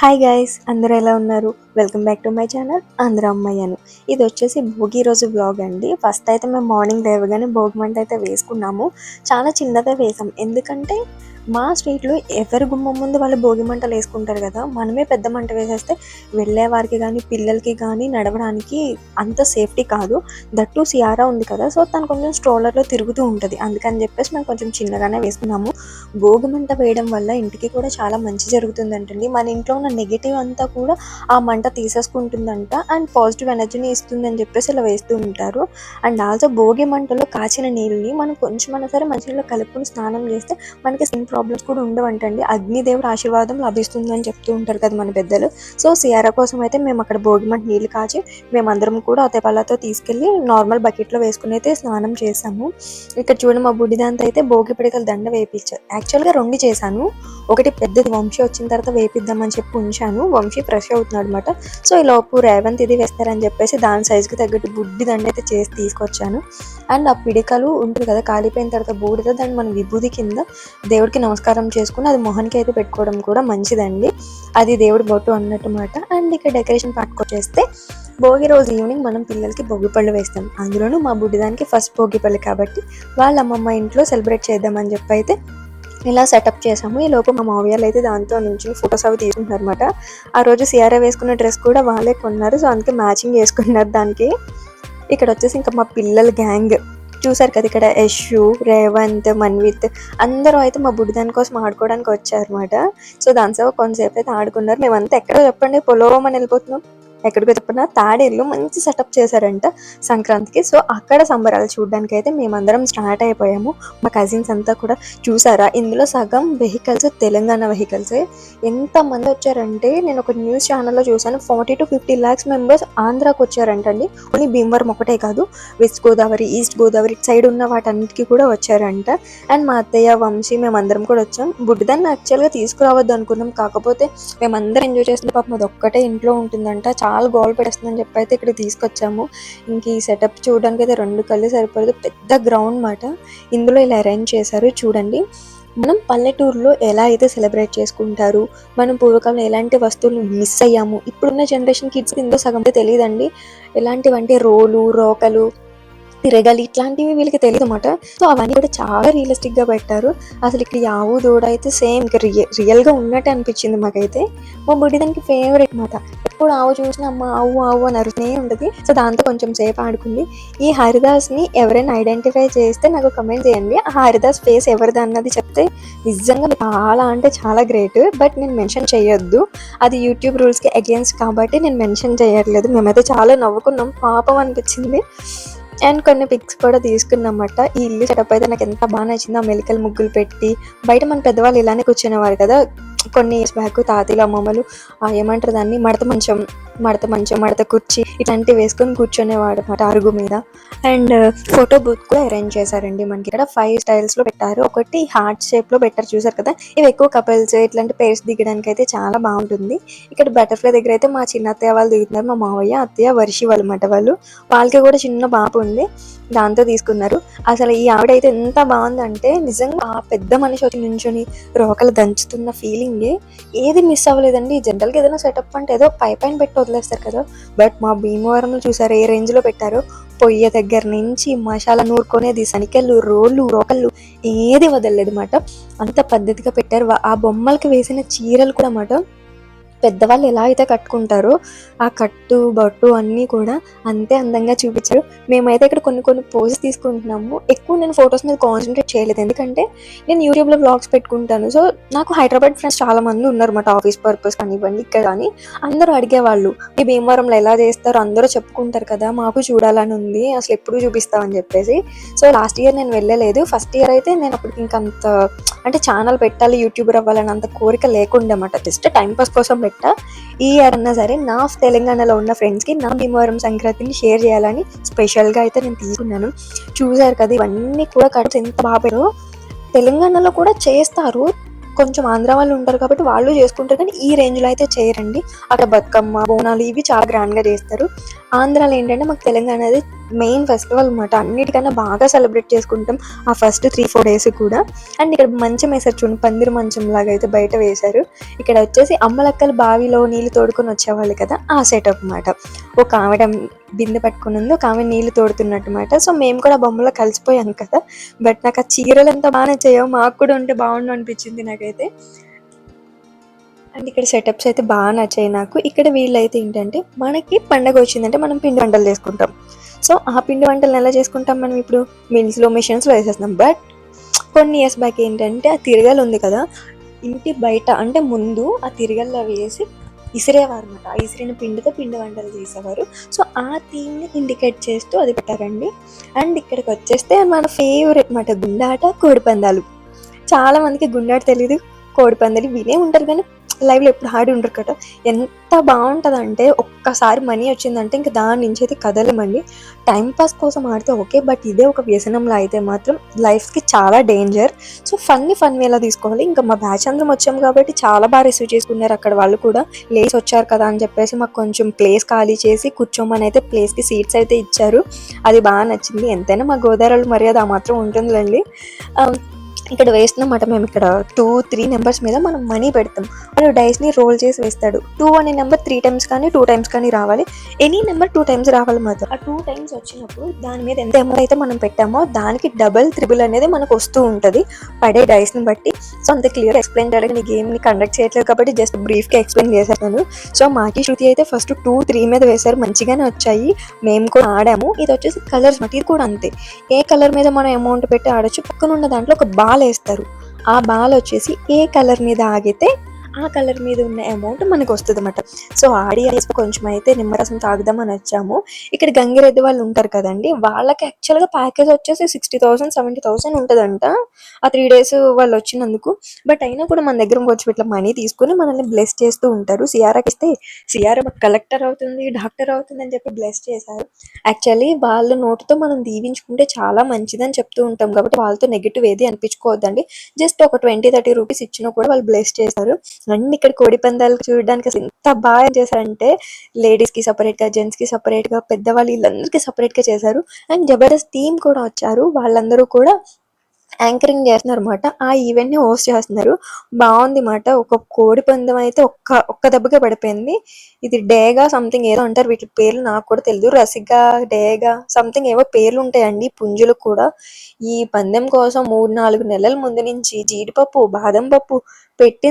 Hi guys అందరూ ఎలా ఉన్నారు? Welcome back to my channel అందరూ అమ్మాయ్యాను ఇది వచ్చేసి భోగి రోజు బ్లాగ్ అండి. ఫస్ట్ అయితే మేము మార్నింగ్ లేవగానే భోగి మంట అయితే వేసుకున్నాము. చాలా చిన్నదే వేసాం. ఎందుకంటే మా స్ట్రీట్లో ఎవరి గుమ్మం ముందు వాళ్ళు భోగి మంటలు వేసుకుంటారు కదా మనమే పెద్ద మంట వేసేస్తే వెళ్ళే వారికి కానీ పిల్లలకి కానీ నడవడానికి అంత సేఫ్టీ కాదు. దట్టు సియారా ఉంది కదా సో తను కొంచెం స్ట్రోలర్లో తిరుగుతూ ఉంటుంది. అందుకని చెప్పేసి మేము కొంచెం చిన్నగానే వేసుకున్నాము. భోగి మంట వేయడం వల్ల ఇంటికి కూడా చాలా మంచి జరుగుతుందంటండి. మన ఇంట్లో ఉన్న నెగిటివ్ అంతా కూడా ఆ మంట తీసేసుకుంటుందంట అండ్ పాజిటివ్ ఎనర్జీని ఇస్తుందని చెప్పేసి ఇలా వేస్తూ ఉంటారు. అండ్ ఆల్సో భోగి మంటలో కాచిన నీళ్ళని మనం కొంచెం అయినా సరే మంచిలో కలుపుకొని స్నానం చేస్తే మనకి స్కిన్ ప్రాబ్లమ్స్ కూడా ఉండవంటండి. అగ్నిదేవుడు ఆశీర్వాదం లభిస్తుంది అని చెప్తూ ఉంటారు కదా మన పెద్దలు. సో సియారా కోసం అయితే మేము అక్కడ భోగి మంట నీళ్ళు కాచి మేమందరం కూడా అతే పళ్ళతో తీసుకెళ్ళి నార్మల్ బకెట్లో వేసుకుని అయితే స్నానం చేశాము. ఇక్కడ చూడండి మా బుడ్డిదాంతో అయితే భోగి పిడకలు దండ వేపించారు యాక్చువల్గా రెండు చేశాను. ఒకటి పెద్దది వంశీ వచ్చిన తర్వాత వేపిద్దామని చెప్పి ఉంచాను. వంశీ ఫ్రెష్ అవుతున్నాడు అనమాట సో ఈ లోపు రేవంత్ ఇది వేస్తారని చెప్పేసి దాని సైజుకి తగ్గట్టు బుడ్డి దండ అయితే చేసి తీసుకొచ్చాను. అండ్ ఆ పిడికలు ఉంటుంది కదా కాలిపోయిన తర్వాత బూడిద దాన్ని మన విభూది కింద దేవుడికి నమస్కారం చేసుకుని అది మొహన్కి అయితే పెట్టుకోవడం కూడా మంచిదండి. అది దేవుడి బొట్టు అన్నట్టు మాట అండ్ ఇక్కడ డెకరేషన్ పట్టుకొచ్చేస్తే భోగి రోజు ఈవినింగ్ మనం పిల్లలకి భోగి పళ్ళు వేస్తాం. అందులోనూ మా బుడ్డిదానికి ఫస్ట్ భోగి పళ్ళు కాబట్టి వాళ్ళ అమ్మమ్మ ఇంట్లో సెలబ్రేట్ చేద్దామని చెప్పి అయితే ఇలా సెటప్ చేసాము ఈ లోపు మా మావయ్యలు అయితే దాంతో నుంచి ఫొటోస్ అవి తీసుకుంటున్నారు అనమాట ఆ రోజు సిఆర్ఏ వేసుకున్న డ్రెస్ కూడా వాళ్ళే కొన్నారు. సో అందుకే మ్యాచింగ్ వేసుకున్నారు దానికి. ఇక్కడ వచ్చేసి ఇంకా మా పిల్లల గ్యాంగ్. చూసారు కదా ఇక్కడ యశు రేవంత్ మన్విత్. అందరూ అయితే మా బుడ్డిదాని కోసం ఆడుకోవడానికి వచ్చారనమాట సో దానిసేపు కొంతసేపు అయితే ఆడుకున్నారు. మేమంతా ఎక్కడో చెప్పండి పొలోమని వెళ్ళిపోతున్నాం. ఎక్కడికో చెప్పిన తాడేళ్ళు మంచి సెటప్ చేశారంట సంక్రాంతికి. సో అక్కడ సంబరాలు చూడడానికి అయితే మేమందరం స్టార్ట్ అయిపోయాము. మా కజిన్స్ అంతా కూడా చూసారా? ఇందులో సగం వెహికల్స్ తెలంగాణ వెహికల్స్ ఎంత మంది వచ్చారంటే నేను ఒక న్యూస్ ఛానల్లో చూసాను forty to fifty lakhs members ఆంధ్రాకి వచ్చారంటండి. ఓన్లీ భీమవరం ఒకటే కాదు వెస్ట్ గోదావరి ఈస్ట్ గోదావరి ఇటు సైడ్ ఉన్న వాటన్నిటికీ కూడా వచ్చారంట. అండ్ మా అత్తయ్య వంశీ మేమందరం కూడా వచ్చాం. బుడ్డదాన్ని యాక్చువల్గా తీసుకురావద్దు అనుకున్నాం. కాకపోతే మేమందరం ఎంజాయ్ చేస్తున్న పాపం అది ఒక్కటే ఇంట్లో ఉంటుందంట. చాలా గోల్ పెట్టేస్తుందని చెప్పి అయితే ఇక్కడ తీసుకొచ్చాము. ఇంక ఈ సెటప్ చూడడానికి అయితే రెండు కళ్ళు సరిపడదు పెద్ద గ్రౌండ్ మాట ఇందులో ఇలా అరేంజ్ చేశారు. చూడండి. మనం పల్లెటూరులో ఎలా అయితే సెలబ్రేట్ చేసుకుంటారు మనం పూర్వకాలంలో ఎలాంటి వస్తువులు మిస్ అయ్యాము ఇప్పుడున్న జనరేషన్ కిడ్స్ ఇందులో సగం తెలియదండి. ఎలాంటివంటే రోలు రోకలు తిరగాలి. ఇట్లాంటివి వీళ్ళకి తెలియదు అనమాట సో అవన్నీ కూడా చాలా రియలిస్టిక్గా పెట్టారు. అసలు ఇక్కడ యావు దూడ అయితే సేమ్ ఇంకా రియల్గా ఉన్నట్టు అనిపించింది మాకైతే. మా బుడ్డి దానికి ఫేవరెట్ మాట ఎప్పుడు ఆవు చూసిన అమ్మ ఆవు ఆవు అని అరుస్తూనే ఉంటుంది. సో దాంతో కొంచెం సేపు ఆడుకుంది. ఈ హరిదాస్ని ఎవరైనా ఐడెంటిఫై చేస్తే నాకు కమెంట్ చేయండి. ఆ హరిదాస్ ఫేస్ ఎవరిది అన్నది చెప్తే నిజంగా చాలా అంటే చాలా గ్రేట్ బట్ నేను మెన్షన్ చేయొద్దు. అది యూట్యూబ్ రూల్స్కి అగేన్స్ట్ కాబట్టి నేను మెన్షన్ చేయట్లేదు. మేమైతే చాలా నవ్వుకున్నాం. పాపం అనిపించింది. అండ్ కొన్ని పిక్స్ కూడా తీసుకున్నమాట. ఈ ఇల్లు సెటప్ అయితే నాకు ఎంత బాగా నచ్చిందో ఆ మెలికలు ముగ్గులు పెట్టి బయట మన పెద్దవాళ్ళు ఇలానే కూర్చునేవారు కదా కొన్ని ఇయర్స్ బ్యాక్ తాతయ్యలు అమ్మమ్మలు ఆ ఏమంటారు దాన్ని? మడత మంచం మడత మంచం మడత కుర్చీ ఇట్లాంటివి వేసుకొని కూర్చునేవాడు అనమాట అరుగు మీద. అండ్ ఫోటో బూత్ కూడా అరేంజ్ చేశారండి మనకి ఇక్కడ. ఫైవ్ స్టైల్స్లో పెట్టారు. ఒకటి హార్ట్ షేప్లో పెట్టారు. చూసారు కదా? ఇవి ఎక్కువ కపుల్స్ ఇట్లాంటి పేర్స్ దిగడానికి అయితే చాలా బాగుంటుంది. ఇక్కడ బటర్ఫ్లై దగ్గర అయితే మా చిన్న అత్తయ్య వాళ్ళు దిగుతున్నారు. మా మావయ్య అత్తయ్య వర్షి వాళ్ళు అన్నమాట వాళ్ళు. వాళ్ళకి కూడా చిన్న బాబు ఉంది. దాంతో తీసుకున్నారు. అసలు ఈ ఆవిడ అయితే ఎంత బాగుందంటే నిజంగా ఆ పెద్ద మనిషి వచ్చి నుంచొని రోకలు దంచుతున్న ఫీలింగ్ ఏది మిస్ అవ్వలేదండి. జనరల్గా ఏదైనా సెటప్ అంటే ఏదో పై పైన పెట్టి వదిలేస్తారు కదా. బట్ మా భీమవరంలో చూసారు? ఏ రేంజ్లో పెట్టారో? పొయ్య దగ్గర నుంచి మసాలా నూరుకునేది సనికెళ్ళు రోళ్ళు రోకళ్ళు ఏది వదలలేదు మాట అంత పద్ధతిగా పెట్టారు. ఆ బొమ్మలకి వేసిన చీరలు కూడా అన్నమాట. పెద్దవాళ్ళు ఎలా అయితే కట్టుకుంటారో ఆ కట్టు బట్టు అన్నీ కూడా అంతే అందంగా చూపించారు. మేమైతే ఇక్కడ కొన్ని కొన్ని పోజెస్ తీసుకుంటున్నాము. ఎక్కువ నేను ఫొటోస్ మీద కాన్సన్ట్రేట్ చేయలేదు. ఎందుకంటే నేను యూట్యూబ్లో బ్లాగ్స్ పెట్టుకుంటాను. సో నాకు హైదరాబాద్ ఫ్రెండ్స్ చాలా మంది ఉన్నారు అన్నమాట ఆఫీస్ పర్పస్ కానివ్వండి ఇక్కడ కానీ. అందరూ అడిగేవాళ్ళు మీ భీమవరంలో ఎలా చేస్తారో? అందరూ చెప్పుకుంటారు కదా మాకు చూడాలని ఉంది. అసలు ఎప్పుడు చూపిస్తామని చెప్పేసి. సో లాస్ట్ ఇయర్ నేను వెళ్ళలేదు. ఫస్ట్ ఇయర్ అయితే నేను అప్పటికి ఇంకా అంత అంటే ఛానల్ పెట్టాలి యూట్యూబర్ అవ్వాలని అంత కోరిక లేకుండా అన్నమాట. జస్ట్ టైం పాస్ కోసం పెట్టా. ఈ ఇయర్ అన్నా సరే నా తెలంగాణలో ఉన్న ఫ్రెండ్స్కి నా భీమవరం సంక్రాంతిని షేర్ చేయాలని స్పెషల్గా అయితే నేను తీసుకున్నాను. చూసారు కదా ఇవన్నీ కూడా కట్స్ ఎంత బాగా తెలంగాణలో కూడా చేస్తారు. కొంచెం ఆంధ్ర వాళ్ళు ఉంటారు కాబట్టి వాళ్ళు చేసుకుంటారు కానీ ఈ రేంజ్లో అయితే చేయరండి. అక్కడ బతుకమ్మ బోనాలు ఇవి చాలా గ్రాండ్గా చేస్తారు. ఆంధ్రాలో ఏంటంటే మాకు తెలంగాణ అది మెయిన్ ఫెస్టివల్ అనమాట అన్నిటికన్నా బాగా సెలబ్రేట్ చేసుకుంటాం ఆ ఫస్ట్ త్రీ ఫోర్ డేస్ కూడా. అండ్ ఇక్కడ మంచం వేసారు చూడండి పందిరి మంచం లాగా అయితే బయట వేశారు. ఇక్కడ వచ్చేసి అమ్మలక్కలు బావిలో నీళ్ళు తోడుకొని వచ్చేవాళ్ళు కదా ఆ సెటప్ అనమాట ఒక ఆవిడ బిందె పట్టుకుని ఉంది ఒక ఆమె నీళ్ళు తోడుతున్నట్టుమాట సో మేము కూడా బొమ్మలో కలిసిపోయాం కదా. బట్ నాకు ఆ చీరలు ఎంత బాగా నచ్చాయో మాకు కూడా ఉంటే బాగుండు అనిపించింది నాకైతే. అండ్ ఇక్కడ సెటప్స్ అయితే బాగా నచ్చాయి నాకు. ఇక్కడ వీళ్ళైతే ఏంటంటే మనకి పండగ వచ్చిందంటే మనం పిండి వంటలు చేసుకుంటాం. సో ఆ పిండి వంటలు ఎలా చేసుకుంటాం మనం ఇప్పుడు? మిల్స్లో మిషన్స్లో వేసేస్తున్నాం. బట్ కొన్ని ఇయర్స్ బ్యాక్ ఏంటంటే ఆ తిరగలు ఉంది కదా ఇంటి బయట అంటే ముందు ఆ తిరగల్లో వేసి ఇసిరేవారు అనమాట ఆ ఇసిరిన పిండితో పిండి వంటలు చేసేవారు. సో ఆ థీమ్ని ఇండికేట్ చేస్తూ అది పెట్టారండి. అండ్ ఇక్కడికి వచ్చేస్తే మన ఫేవరెట్ మాట గుండాట కోడిపందాలు. చాలా మందికి గుండాట తెలియదు కోడిపందాలు వినే ఉంటారు కానీ లైవ్లో ఎప్పుడు ఆడి ఉండరు కదా. ఎంత బాగుంటుంది అంటే ఒక్కసారి మనీ వచ్చిందంటే ఇంకా దాని నుంచి అయితే కదలమండి టైం పాస్ కోసం ఆడితే ఓకే బట్ ఇదే ఒక వ్యసనంలో అయితే మాత్రం లైఫ్కి చాలా డేంజర్. సో ఫన్ని ఫన్ ఎలా తీసుకోవాలి? ఇంకా మా బ్యాచ్ అందరం వచ్చాం కాబట్టి చాలా బాగా రిసీవ్ చేసుకున్నారు అక్కడ వాళ్ళు కూడా. లేస్ వచ్చారు కదా అని చెప్పేసి మాకు కొంచెం ప్లేస్ ఖాళీ చేసి కూర్చోమని అయితే ప్లేస్కి సీట్స్ అయితే ఇచ్చారు. అది బాగా నచ్చింది. ఎంతైనా మా గోదావరి మర్యాద ఆ మాత్రం ఉంటుందిలేండి. ఇక్కడ వేస్తున్నమాట మేము ఇక్కడ టూ త్రీ నెంబర్స్ మీద మనం మనీ పెడతాం. వాడు డైస్ని రోల్ చేసి వేస్తాడు. టూ అనే నెంబర్ త్రీ టైమ్స్ కానీ టూ టైమ్స్ కానీ రావాలి. ఎనీ నెంబర్ టూ టైమ్స్ రావాలి మాత్రం. ఆ టూ టైమ్స్ వచ్చినప్పుడు దాని మీద ఎంత అమౌంట్ అయితే మనం పెట్టామో దానికి డబల్ త్రిబుల్ అనేది మనకు వస్తూ ఉంటుంది. పడే డైస్ని బట్టి. సో అంత క్లియర్ ఎక్స్ప్లెయిన్ చేయడానికి ఈ గేమ్ని కండక్ట్ చేయట్లేదు కాబట్టి జస్ట్ బ్రీఫ్గా ఎక్స్ప్లెయిన్ చేశాను సో మాకి శృతి అయితే ఫస్ట్ టూ త్రీ మీద వేశారు. మంచిగానే వచ్చాయి. మేము కూడా ఆడాము. ఇది వచ్చేసి కలర్స్ బట్టి ఇది కూడా అంతే. ఏ కలర్ మీద మనం అమౌంట్ పెట్టి ఆడొచ్చు? పక్కన ఉన్న దాంట్లో ఒక బాల్ వేస్తారు ఆ బాల్ వచ్చేసి ఏ కలర్ మీద ఆగితే ఆ కలర్ మీద ఉన్న అమౌంట్ మనకు వస్తుంది అనమాట సో ఆడి ఐస్ కొంచెం అయితే నిమ్మరసం తాగుదామని వచ్చాము. ఇక్కడ గంగిరెద్ది వాళ్ళు ఉంటారు కదండి వాళ్ళకి యాక్చువల్గా ప్యాకేజ్ వచ్చేసి సిక్స్టీ థౌసండ్ సెవెంటీ థౌసండ్ ఉంటుందంట. ఆ త్రీ డేస్ వాళ్ళు వచ్చినందుకు. బట్ అయినా కూడా మన దగ్గర వచ్చి ఇట్లా మనీ తీసుకుని మనల్ని బ్లెస్ చేస్తూ ఉంటారు. సిఆర్కి ఇస్తే సిఆర్ కలెక్టర్ అవుతుంది డాక్టర్ అవుతుంది అని చెప్పి బ్లెస్ చేశారు. యాక్చువల్లీ వాళ్ళ నోటుతో మనం దీవించుకుంటే చాలా మంచిదని చెప్తూ ఉంటాం. కాబట్టి వాళ్ళతో నెగిటివ్ ఏది అనిపించుకోవద్దండి. జస్ట్ ఒక ట్వంటీ థర్టీ రూపీస్ ఇచ్చినా కూడా వాళ్ళు బ్లెస్ చేస్తారు అండ్ ఇక్కడ కోడి పందాలు చూడడానికి అసలు ఎంత బాగా చేశారంటే లేడీస్కి సపరేట్గా జెంట్స్కి సపరేట్గా పెద్దవాళ్ళు వీళ్ళందరికీ సపరేట్గా చేశారు. అండ్ జబర్దస్త్ టీమ్ కూడా వచ్చారు. వాళ్ళందరూ కూడా యాంకరింగ్ చేస్తున్నారు అనమాట ఆ ఈవెంట్ని హోస్ట్ చేస్తున్నారు. బాగుంది మాట. ఒక కోడి పందెం అయితే ఒక్క ఒక్క దెబ్బగా పడిపోయింది. ఇది డేగా సంథింగ్ ఏదో అంటారు. వీటి పేర్లు నాకు కూడా తెలియదు రసిగా డేగా సంథింగ్ ఏవో పేర్లు ఉంటాయండి పుంజులకు కూడా. ఈ పందెం కోసం మూడు నాలుగు నెలల ముందు నుంచి జీడిపప్పు బాదం పప్పు పెట్టింది.